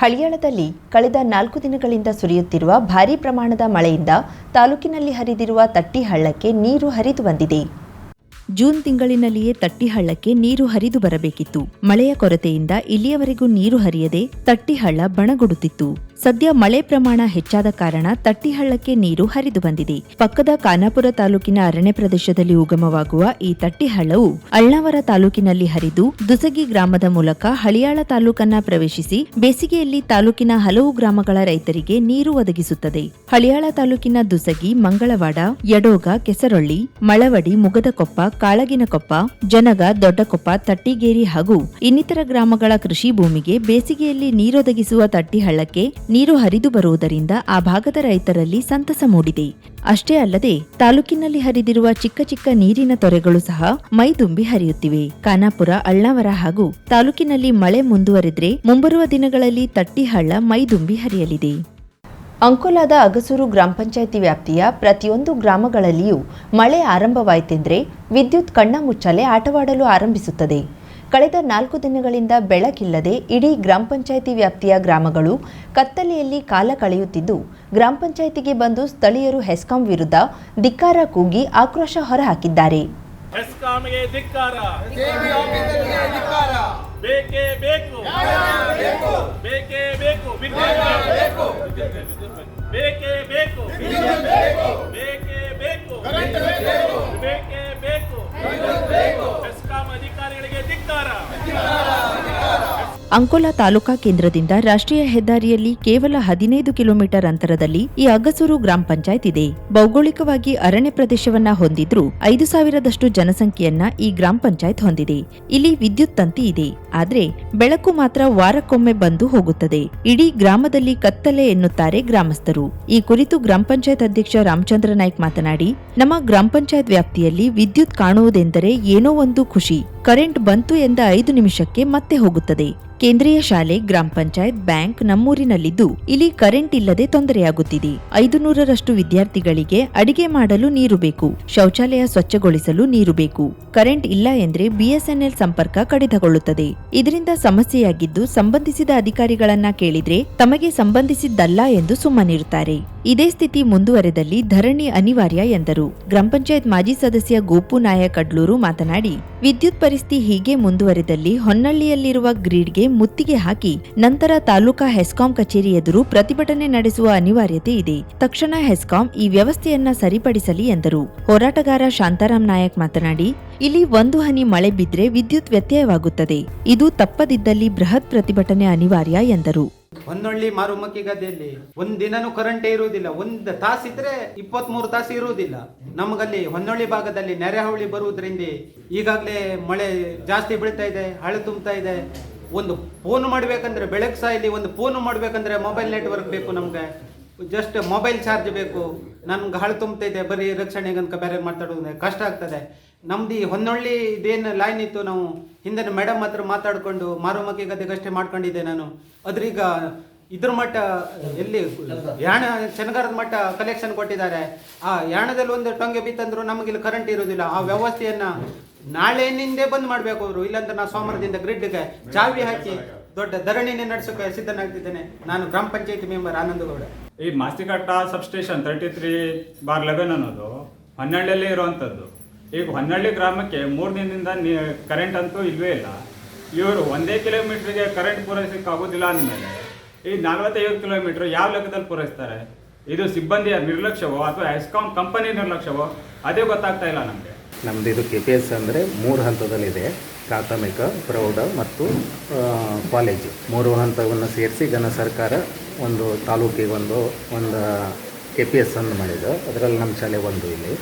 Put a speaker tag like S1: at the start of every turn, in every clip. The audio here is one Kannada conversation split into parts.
S1: ಹಳಿಯಾಳದಲ್ಲಿ ಕಳೆದ ನಾಲ್ಕು ದಿನಗಳಿಂದ ಸುರಿಯುತ್ತಿರುವ ಭಾರೀ ಪ್ರಮಾಣದ ಮಳೆಯಿಂದ ತಾಲೂಕಿನಲ್ಲಿ ಹರಿದಿರುವ ತಟ್ಟಿಹಳ್ಳಕ್ಕೆ ನೀರು ಹರಿದು ಬಂದಿದೆ. ಜೂನ್ ತಿಂಗಳಿನಲ್ಲಿಯೇ ತಟ್ಟಿಹಳ್ಳಕ್ಕೆ ನೀರು ಹರಿದು ಬರಬೇಕಿತ್ತು. ಮಳೆಯ ಕೊರತೆಯಿಂದ ಇಲ್ಲಿಯವರೆಗೂ ನೀರು ಹರಿಯದೆ ತಟ್ಟಿಹಳ್ಳ ಬಣಗುಡುತ್ತಿತ್ತು. ಸದ್ಯ ಮಳೆ ಪ್ರಮಾಣ ಹೆಚ್ಚಾದ ಕಾರಣ ತಟ್ಟಿಹಳ್ಳಕ್ಕೆ ನೀರು ಹರಿದು ಬಂದಿದೆ. ಪಕ್ಕದ ಖಾನಾಪುರ ತಾಲೂಕಿನ ಅರಣ್ಯ ಪ್ರದೇಶದಲ್ಲಿ ಉಗಮವಾಗುವ ಈ ತಟ್ಟಿಹಳ್ಳವು ಅಳ್ನಾವರ ತಾಲೂಕಿನಲ್ಲಿ ಹರಿದು ದುಸಗಿ ಗ್ರಾಮದ ಮೂಲಕ ಹಳಿಯಾಳ ತಾಲೂಕನ್ನ ಪ್ರವೇಶಿಸಿ ಬೇಸಿಗೆಯಲ್ಲಿ ತಾಲೂಕಿನ ಹಲವು ಗ್ರಾಮಗಳ ರೈತರಿಗೆ ನೀರು ಒದಗಿಸುತ್ತದೆ. ಹಳಿಯಾಳ ತಾಲೂಕಿನ ದುಸಗಿ, ಮಂಗಳವಾಡ, ಯಡೋಗ, ಕೆಸರೊಳ್ಳಿ, ಮಳವಡಿ, ಮುಗದಕೊಪ್ಪ, ಕಾಳಗಿನಕೊಪ್ಪ, ಜನಗ, ದೊಡ್ಡಕೊಪ್ಪ, ತಟ್ಟಿಗೇರಿ ಹಾಗೂ ಇನ್ನಿತರ ಗ್ರಾಮಗಳ ಕೃಷಿ ಭೂಮಿಗೆ ಬೇಸಿಗೆಯಲ್ಲಿ ನೀರೊದಗಿಸುವ ತಟ್ಟಿಹಳ್ಳಕ್ಕೆ ನೀರು ಹರಿದು ಬರುವುದರಿಂದ ಆ ಭಾಗದ ರೈತರಲ್ಲಿ ಸಂತಸ ಮೂಡಿದೆ. ಅಷ್ಟೇ ಅಲ್ಲದೆ, ತಾಲೂಕಿನಲ್ಲಿ ಹರಿದಿರುವ ಚಿಕ್ಕ ಚಿಕ್ಕ ನೀರಿನ ತೊರೆಗಳು ಸಹ ಮೈದುಂಬಿ ಹರಿಯುತ್ತಿವೆ. ಖಾನಾಪುರ, ಅಳ್ಳಾವರ ಹಾಗೂ ತಾಲೂಕಿನಲ್ಲಿ ಮಳೆ ಮುಂದುವರೆದ್ರೆ ಮುಂಬರುವ ದಿನಗಳಲ್ಲಿ ತಟ್ಟಿಹಳ್ಳ ಮೈದುಂಬಿ ಹರಿಯಲಿದೆ. ಅಂಕೋಲಾದ ಅಗಸೂರು ಗ್ರಾಮ ಪಂಚಾಯಿತಿ ವ್ಯಾಪ್ತಿಯ ಪ್ರತಿಯೊಂದು ಗ್ರಾಮಗಳಲ್ಲಿಯೂ ಮಳೆ ಆರಂಭವಾಯಿತೆಂದರೆ ವಿದ್ಯುತ್ ಕಣ್ಣ ಮುಚ್ಚಾಲೆ ಆಟವಾಡಲು ಆರಂಭಿಸುತ್ತದೆ. ಕಳೆದ ನಾಲ್ಕು ದಿನಗಳಿಂದ ಬೆಳಕಿಲ್ಲದೆ ಇಡೀ ಗ್ರಾಮ ಪಂಚಾಯಿತಿ ವ್ಯಾಪ್ತಿಯ ಗ್ರಾಮಗಳು ಕತ್ತಲೆಯಲ್ಲಿ ಕಾಲ ಕಳೆಯುತ್ತಿದ್ದು, ಗ್ರಾಮ ಪಂಚಾಯಿತಿಗೆ ಬಂದು ಸ್ಥಳೀಯರು ಹೆಸ್ಕಾಂ ವಿರುದ್ಧ ಧಿಕ್ಕಾರ ಕೂಗಿ ಆಕ್ರೋಶ ಹೊರಹಾಕಿದ್ದಾರೆ.
S2: ಬೇಕು ಬೇಕೇ.
S1: ಅಂಕೋಲಾ ತಾಲೂಕಾ ಕೇಂದ್ರದಿಂದ ರಾಷ್ಟ್ರೀಯ ಹೆದ್ದಾರಿಯಲ್ಲಿ ಕೇವಲ ಹದಿನೈದು ಕಿಲೋಮೀಟರ್ ಅಂತರದಲ್ಲಿ ಈ ಅಗಸೂರು ಗ್ರಾಮ ಪಂಚಾಯತ್ ಇದೆ. ಭೌಗೋಳಿಕವಾಗಿ ಅರಣ್ಯ ಪ್ರದೇಶವನ್ನ ಹೊಂದಿದ್ರೂ ಐದು ಸಾವಿರದಷ್ಟು ಜನಸಂಖ್ಯೆಯನ್ನ ಈ ಗ್ರಾಮ ಪಂಚಾಯತ್ ಹೊಂದಿದೆ. ಇಲ್ಲಿ ವಿದ್ಯುತ್ ತಂತಿ ಇದೆ. ಆದ್ರೆ ಬೆಳಕು ಮಾತ್ರ ವಾರಕ್ಕೊಮ್ಮೆ ಬಂದು ಹೋಗುತ್ತದೆ. ಇಡೀ ಗ್ರಾಮದಲ್ಲಿ ಕತ್ತಲೆ ಎನ್ನುತ್ತಾರೆ ಗ್ರಾಮಸ್ಥರು. ಈ ಕುರಿತು ಗ್ರಾಮ ಪಂಚಾಯತ್ ಅಧ್ಯಕ್ಷ ರಾಮಚಂದ್ರ ನಾಯ್ಕ್ ಮಾತನಾಡಿ, ನಮ್ಮ ಗ್ರಾಮ ಪಂಚಾಯತ್ ವ್ಯಾಪ್ತಿಯಲ್ಲಿ ವಿದ್ಯುತ್ ಕಾಣುವುದೆಂದರೆ ಏನೋ ಒಂದು ಖುಷಿ. ಕರೆಂಟ್ ಬಂತು ಎಂದ ಐದು ನಿಮಿಷಕ್ಕೆ ಮತ್ತೆ ಹೋಗುತ್ತದೆ. ಕೇಂದ್ರೀಯ ಶಾಲೆ, ಗ್ರಾಮ ಪಂಚಾಯತ್, ಬ್ಯಾಂಕ್ ನಮ್ಮೂರಿನಲ್ಲಿದ್ದು ಇಲ್ಲಿ ಕರೆಂಟ್ ಇಲ್ಲದೆ ತೊಂದರೆಯಾಗುತ್ತಿದೆ. ಐದು ನೂರರಷ್ಟು ವಿದ್ಯಾರ್ಥಿಗಳಿಗೆ ಅಡಿಗೆ ಮಾಡಲು ನೀರು ಬೇಕು. ಶೌಚಾಲಯ ಸ್ವಚ್ಛಗೊಳಿಸಲು ನೀರು ಬೇಕು. ಕರೆಂಟ್ ಇಲ್ಲ ಎಂದ್ರೆ ಬಿಎಸ್ಎನ್ಎಲ್ ಸಂಪರ್ಕ ಕಡಿತಗೊಳ್ಳುತ್ತದೆ. ಇದರಿಂದ ಸಮಸ್ಯೆಯಾಗಿದ್ದು ಸಂಬಂಧಿಸಿದ ಅಧಿಕಾರಿಗಳನ್ನ ಕೇಳಿದ್ರೆ ತಮಗೆ ಸಂಬಂಧಿಸಿದ್ದಲ್ಲ ಎಂದು ಸುಮ್ಮನಿರುತ್ತಾರೆ. ಇದೇ ಸ್ಥಿತಿ ಮುಂದುವರೆದಲ್ಲಿ ಧರಣಿ ಅನಿವಾರ್ಯ ಎಂದರು. ಗ್ರಾಮ ಪಂಚಾಯತ್ ಮಾಜಿ ಸದಸ್ಯ ಗೋಪು ನಾಯಕ್ ಕಡ್ಲೂರು ಮಾತನಾಡಿ, ವಿದ್ಯುತ್ ಪರಿಸ್ಥಿತಿ ಹೀಗೆ ಮುಂದುವರೆದಲ್ಲಿ ಹೊನ್ನಳ್ಳಿಯಲ್ಲಿರುವ ಗ್ರಿಡ್ಗೆ ಮುತ್ತಿಗೆ ಹಾಕಿ ನಂತರ ತಾಲೂಕಾ ಹೆಸ್ಕಾಂ ಕಚೇರಿ ಎದುರು ಪ್ರತಿಭಟನೆ ನಡೆಸುವ ಅನಿವಾರ್ಯತೆ ಇದೆ. ತಕ್ಷಣ ಹೆಸ್ಕಾಂ ಈ ವ್ಯವಸ್ಥೆಯನ್ನ ಸರಿಪಡಿಸಲಿ ಎಂದರು. ಹೋರಾಟಗಾರ ಶಾಂತಾರಾಮ್ ನಾಯಕ್ ಮಾತನಾಡಿ, ಇಲ್ಲಿ ಒಂದು ಹನಿ ಮಳೆ ಬಿದ್ರೆ ವಿದ್ಯುತ್ ವ್ಯತ್ಯಯವಾಗುತ್ತದೆ. ಇದು ತಪ್ಪದಿದ್ದಲ್ಲಿ ಬೃಹತ್ ಪ್ರತಿಭಟನೆ ಅನಿವಾರ್ಯ ಎಂದರು.
S3: ಹೊನ್ನೊಳ್ಳಿ ಮಾರುಮಕ್ಕಿ ಗದ್ದೆಯಲ್ಲಿ ಒಂದ್ ದಿನನೂ ಕರೆಂಟೇ ಇರುವುದಿಲ್ಲ. ಒಂದ್ ತಾಸಿದ್ರೆ ಇಪ್ಪತ್ತ್ ಮೂರು ತಾಸು ಇರುವುದಿಲ್ಲ. ನಮಗಲ್ಲಿ ಹೊನ್ನೊಳ್ಳಿ ಭಾಗದಲ್ಲಿ ನೆರೆಹವಳಿ ಬರುವುದರಿಂದ ಈಗಾಗಲೇ ಮಳೆ ಜಾಸ್ತಿ ಬೀಳ್ತಾ ಇದೆ, ಹಳೆ ತುಂಬ್ತಾ ಇದೆ. ಒಂದು ಫೋನ್ ಮಾಡಬೇಕಂದ್ರೆ ಬೆಳಗ್ಗೆ ಇಲ್ಲಿ ಒಂದು ಫೋನ್ ಮಾಡಬೇಕಂದ್ರೆ ಮೊಬೈಲ್ ನೆಟ್ವರ್ಕ್ ಬೇಕು ನಮ್ಗೆ. ಜಸ್ಟ್ ಮೊಬೈಲ್ ಚಾರ್ಜ್ ಬೇಕು. ನಮ್ಗೆ ಹಾಳು ತುಂಬ್ತಾ ಬರೀ ಬರೀ ರಕ್ಷಣೆಗಂತ ಬೇರೆ ಮಾತಾಡೋದು ಕಷ್ಟ ಆಗ್ತದೆ. ನಮ್ದು ಈ ಹೊನ್ನೊಳ್ಳಿ ಇದೇನು ಲೈನ್ ಇತ್ತು ನಾವು ಹಿಂದಿನ ಮೇಡಮ್ ಹತ್ರ ಮಾತಾಡ್ಕೊಂಡು ಮಾರುಮಕ್ಕಿ ಗದ್ದೆಗಷ್ಟೇ ಮಾಡ್ಕೊಂಡಿದ್ದೆ ನಾನು. ಅದ್ರೀಗ ಇದ್ರ ಮಟ್ಟ ಎಲ್ಲಿ ಯಾಣ ಶನಗಾರದ ಮಟ್ಟ ಕಲೆಕ್ಷನ್ ಕೊಟ್ಟಿದ್ದಾರೆ. ಆ ಯಾಣದಲ್ಲಿ ಒಂದು ಟೊಂಗೆ ಬಿತ್ತಂದ್ರು ನಮಗಿಲ್ಲಿ ಕರೆಂಟ್ ಇರೋದಿಲ್ಲ. ಆ ವ್ಯವಸ್ಥೆಯನ್ನ ನಾಳೆನಿಂದೇ ಬಂದ್ ಮಾಡ್ಬೇಕು ಅವರು. ಇಲ್ಲಾಂದ್ರೆ ನಾ ಸೋಮವಾರದಿಂದ ಗ್ರಿಡ್ಗೆ ಚಾವಿ ಹಾಕಿ ದೊಡ್ಡ ಧರಣಿನೇ ನಡೆಸೋಕೆ ಸಿದ್ಧನಾಗ್ತಿದ್ದೇನೆ. ನಾನು ಗ್ರಾಮ ಪಂಚಾಯತಿ ಮೆಂಬರ್ ಆನಂದಗೌಡ
S4: ಈ Mastikatta substation thirty three bar eleven ಅನ್ನೋದು ಹೊನ್ನಳ್ಳಿಯಲ್ಲೇ ಇರುವಂಥದ್ದು. ಈಗ ಹೊನ್ನಳ್ಳಿ ಗ್ರಾಮಕ್ಕೆ ಮೂರು ದಿನದಿಂದ ಕರೆಂಟ್ ಅಂತೂ ಇಲ್ವೇ ಇಲ್ಲ. ಇವರು ಒಂದೇ ಕಿಲೋಮೀಟ್ರಿಗೆ ಕರೆಂಟ್ ಪೂರೈಸಕ್ಕೆ ಆಗೋದಿಲ್ಲ ಅಂದಮೇಲೆ ಈ ನಲವತ್ತೈದು ಕಿಲೋಮೀಟ್ರ್ ಯಾವ ಲೆಕ್ಕದಲ್ಲಿ ಪೂರೈಸ್ತಾರೆ? ಇದು ಸಿಬ್ಬಂದಿಯ ನಿರ್ಲಕ್ಷ್ಯವೋ ಅಥವಾ ಎಸ್ಕಾಂ ಕಂಪನಿ ನಿರ್ಲಕ್ಷ್ಯವೋ? ಅದೇ ಗೊತ್ತಾಗ್ತಾ ಇಲ್ಲ ನಮಗೆ.
S5: ನಮ್ಮದು ಇದು ಕೆ ಪಿ ಎಸ್ ಅಂದರೆ ಮೂರು ಹಂತದಲ್ಲಿದೆ. ಪ್ರಾಥಮಿಕ, ಪ್ರೌಢ ಮತ್ತು ಕಾಲೇಜು ಮೂರು ಹಂತವನ್ನು ಸೇರಿಸಿ ಜನ ಸರ್ಕಾರ ಒಂದು ತಾಲೂಕಿಗೆ ಒಂದು ಒಂದು ಕೆ ಪಿ ಎಸ್ ಅನ್ನು ಮಾಡಿದ್ದು. ಅದರಲ್ಲಿ ನಮ್ಮ ಶಾಲೆ ಒಂದು ಇಲ್ಲಿ.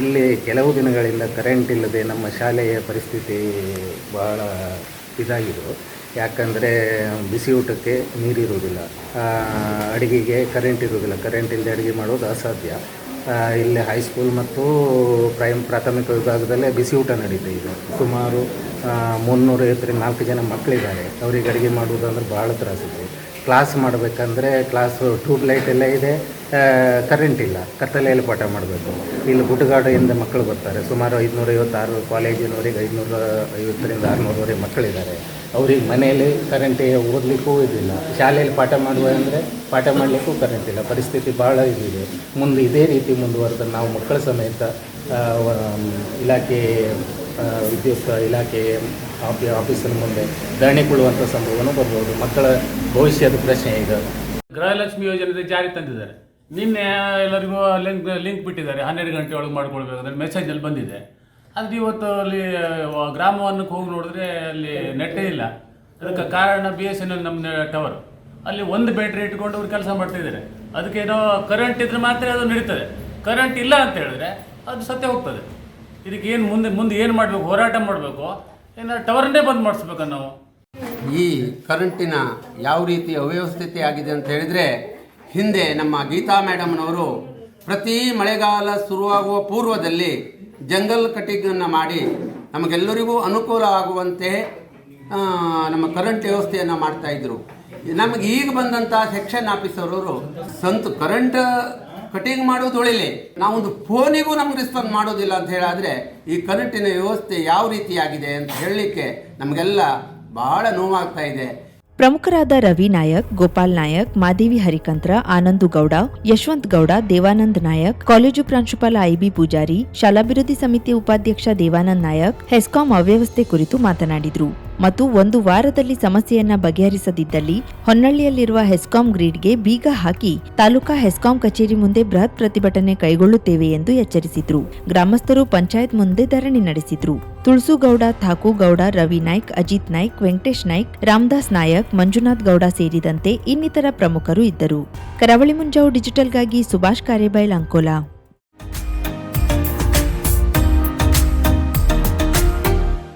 S5: ಇಲ್ಲಿ ಕೆಲವು ದಿನಗಳಿಂದ ಕರೆಂಟ್ ಇಲ್ಲದೆ ನಮ್ಮ ಶಾಲೆಯ ಪರಿಸ್ಥಿತಿ ಬಹಳ ಇದಾಗಿದೆ ಯಾಕಂದರೆ ಬಿಸಿ ಊಟಕ್ಕೆ ನೀರಿರುವುದಿಲ್ಲ. ಅಡುಗೆಗೆ ಕರೆಂಟ್ ಇರುವುದಿಲ್ಲ. ಕರೆಂಟ್ ಇಲ್ಲದೆ ಅಡುಗೆ ಮಾಡೋದು ಅಸಾಧ್ಯ. ಇಲ್ಲಿ ಹೈಸ್ಕೂಲ್ ಮತ್ತು ಪ್ರೈಮ್ ಪ್ರಾಥಮಿಕ ವಿಭಾಗದಲ್ಲೇ ಬಿಸಿ ಊಟ ನಡೀತಾ ಇದೆ. ಸುಮಾರು ಮುನ್ನೂರೈವತ್ತರಿಂದ ನಾಲ್ಕು ಜನ ಮಕ್ಕಳಿದ್ದಾರೆ ಅವ್ರಿಗೆ ಅಡುಗೆ ಮಾಡುವುದಂದ್ರೆ ಭಾಳ ತ್ರಾಸಿದೆ ಕ್ಲಾಸ್ ಮಾಡಬೇಕಂದ್ರೆ ಕ್ಲಾಸು ಟ್ಯೂಬ್ ಲೈಟ್ ಎಲ್ಲ ಇದೆ. ಕರೆಂಟ್ ಇಲ್ಲ. ಕತ್ತಲೆಯಲ್ಲಿ ಪಾಠ ಮಾಡಬೇಕು. ಇಲ್ಲಿ ಗುಡ್ಡಗಾಡಿಂದ ಮಕ್ಕಳು ಬರ್ತಾರೆ. ಸುಮಾರು ಐದುನೂರೈವತ್ತಾರು, ಕಾಲೇಜಿನವರಿಗೆ ಐದುನೂರ ಐವತ್ತರಿಂದ ಆರುನೂರವರೆಗೆ ಮಕ್ಕಳಿದ್ದಾರೆ. ಅವ್ರಿಗೆ ಮನೆಯಲ್ಲಿ ಕರೆಂಟ್ ಓದಲಿಕ್ಕೂ ಇದಿಲ್ಲ. ಶಾಲೆಯಲ್ಲಿ ಪಾಠ ಮಾಡುವ ಅಂದರೆ ಪಾಠ ಮಾಡಲಿಕ್ಕೂ ಕರೆಂಟ್ ಇಲ್ಲ. ಪರಿಸ್ಥಿತಿ ಭಾಳ ಇದಿದೆ. ಮುಂದೆ ಇದೇ ರೀತಿ ಮುಂದುವರೆದ ನಾವು ಮಕ್ಕಳ ಸಮೇತ ಇಲಾಖೆ ವಿದ್ಯುತ್ ಇಲಾಖೆ ಆಫಿ ಆಫೀಸಿನ ಮುಂದೆ ಧರಣಿ ಕೊಡುವಂಥ ಸಂಭವನೂ ಬರ್ಬೋದು. ಮಕ್ಕಳ ಭವಿಷ್ಯದ ಪ್ರಶ್ನೆ ಈಗ.
S6: ಗೃಹಲಕ್ಷ್ಮಿ ಯೋಜನೆ ಜಾರಿ ತಂದಿದ್ದಾರೆ. ನಿನ್ನೆ ಎಲ್ಲರಿಗೂ ಲಿಂಕ್ ಲಿಂಕ್ ಬಿಟ್ಟಿದ್ದಾರೆ. ಹನ್ನೆರಡು ಗಂಟೆ ಒಳಗೆ ಮಾಡ್ಕೊಳ್ಬೇಕಂದ್ರೆ ಮೆಸೇಜಲ್ಲಿ ಬಂದಿದೆ. ಅದು ಇವತ್ತು ಅಲ್ಲಿ ಗ್ರಾಮವನ್ನು ಹೋಗಿ ನೋಡಿದ್ರೆ ಅಲ್ಲಿ ನೆಟ್ಟೇ ಇಲ್ಲ. ಅದಕ್ಕೆ ಕಾರಣ ಬಿ ಎಸ್ ಎನ್ ಎಲ್ ನಮ್ಮ ಟವರ್ ಅಲ್ಲಿ ಒಂದು ಬ್ಯಾಟ್ರಿ ಇಟ್ಕೊಂಡು ಅವ್ರು ಕೆಲಸ ಮಾಡ್ತಿದ್ದಾರೆ ಅದಕ್ಕೇನೋ ಕರೆಂಟ್ ಇದ್ರೆ ಮಾತ್ರ ಅದು ನಡೀತದೆ. ಕರೆಂಟ್ ಇಲ್ಲ ಅಂತ ಹೇಳಿದ್ರೆ ಅದು ಸತ್ಯ ಹೋಗ್ತದೆ. ಇದಕ್ಕೆ ಏನು ಮುಂದೆ ಮುಂದೆ ಏನು ಮಾಡಬೇಕು? ಹೋರಾಟ ಮಾಡಬೇಕು? ಏನೋ ಟವರ್ನೇ ಬಂದ್ ಮಾಡಿಸ್ಬೇಕು ನಾವು?
S7: ಈ ಕರೆಂಟಿನ ಯಾವ ರೀತಿ ಅವ್ಯವಸ್ಥಿತಿ ಆಗಿದೆ ಅಂತ ಹೇಳಿದರೆ, ಹಿಂದೆ ನಮ್ಮ ಗೀತಾ ಮೇಡಮ್ನವರು ಪ್ರತಿ ಮಳೆಗಾಲ ಶುರುವಾಗುವ ಪೂರ್ವದಲ್ಲಿ ಜಂಗಲ್ ಕಟಿಂಗನ್ನು ಮಾಡಿ ನಮಗೆಲ್ಲರಿಗೂ ಅನುಕೂಲ ಆಗುವಂತೆ ನಮ್ಮ ಕರೆಂಟ್ ವ್ಯವಸ್ಥೆಯನ್ನು ಮಾಡ್ತಾಯಿದ್ರು ನಮಗೆ ಈಗ ಬಂದಂಥ ಸೆಕ್ಷನ್ ಆಫೀಸರ್ ಅವರು ಸಂತ ಕರೆಂಟ್ ಕಟಿಂಗ್ ಮಾಡೋದು ಒಳ್ಳೆ ನಾವೊಂದು ಫೋನಿಗೂ ನಮ್ಗೆ ರೆಸ್ಪಾನ್ಸ್ ಮಾಡೋದಿಲ್ಲ ಅಂತ ಹೇಳಾದ್ರೆ ಈ ಕರೆಂಟಿನ ವ್ಯವಸ್ಥೆ ಯಾವ ರೀತಿಯಾಗಿದೆ ಅಂತ ಹೇಳಲಿಕ್ಕೆ ನಮಗೆಲ್ಲ ಬಹಳ ನೋವಾಗ್ತಾ ಇದೆ.
S1: ಪ್ರಮುಖರಾದ ರವಿ ನಾಯಕ್, ಗೋಪಾಲ್ ನಾಯಕ್, ಮಾದೇವಿ ಹರಿಕಂತ್ರ, ಆನಂದು ಗೌಡ, ಯಶವಂತ್ ಗೌಡ, ದೇವಾನಂದ್ ನಾಯಕ್, ಕಾಲೇಜು ಪ್ರಾಂಶುಪಾಲ ಐಬಿ ಪೂಜಾರಿ, ಶಾಲಾಭಿವೃದ್ಧಿ ಸಮಿತಿ ಉಪಾಧ್ಯಕ್ಷ ದೇವಾನಂದ್ ನಾಯಕ್, ಹೆಸ್ಕಾಂ ಅವ್ಯವಸ್ಥೆ ಕುರಿತು ಮಾತನಾಡಿದ್ರು. ಮತ್ತು ಒಂದು ವಾರದಲ್ಲಿ ಸಮಸ್ಯೆಯನ್ನ ಬಗೆಹರಿಸದಿದ್ದಲ್ಲಿ ಹೊನ್ನಳ್ಳಿಯಲ್ಲಿರುವ ಹೆಸ್ಕಾಂ ಗ್ರಿಡ್ಗೆ ಬೀಗ ಹಾಕಿ ತಾಲೂಕಾ ಹೆಸ್ಕಾಂ ಕಚೇರಿ ಮುಂದೆ ಬೃಹತ್ ಪ್ರತಿಭಟನೆ ಕೈಗೊಳ್ಳುತ್ತೇವೆ ಎಂದು ಎಚ್ಚರಿಸಿದ್ರು. ಗ್ರಾಮಸ್ಥರು ಪಂಚಾಯತ್ ಮುಂದೆ ಧರಣಿ ನಡೆಸಿದ್ರು. ತುಳಸುಗೌಡ ಥಾಕುಗೌಡ ರವಿ ನಾಯ್ಕ್, ಅಜಿತ್ ನಾಯ್ಕ್, ವೆಂಕಟೇಶ್ ನಾಯ್ಕ್, ರಾಮದಾಸ್ ನಾಯಕ್, ಮಂಜುನಾಥ್ ಗೌಡ ಸೇರಿದಂತೆ ಇನ್ನಿತರ ಪ್ರಮುಖರು ಇದ್ದರು. ಕರಾವಳಿ ಮುಂಜಾವು ಡಿಜಿಟಲ್ಗಾಗಿ ಸುಭಾಷ್ ಕಾರೇಬೈಲ್ ಅಂಕೋಲಾ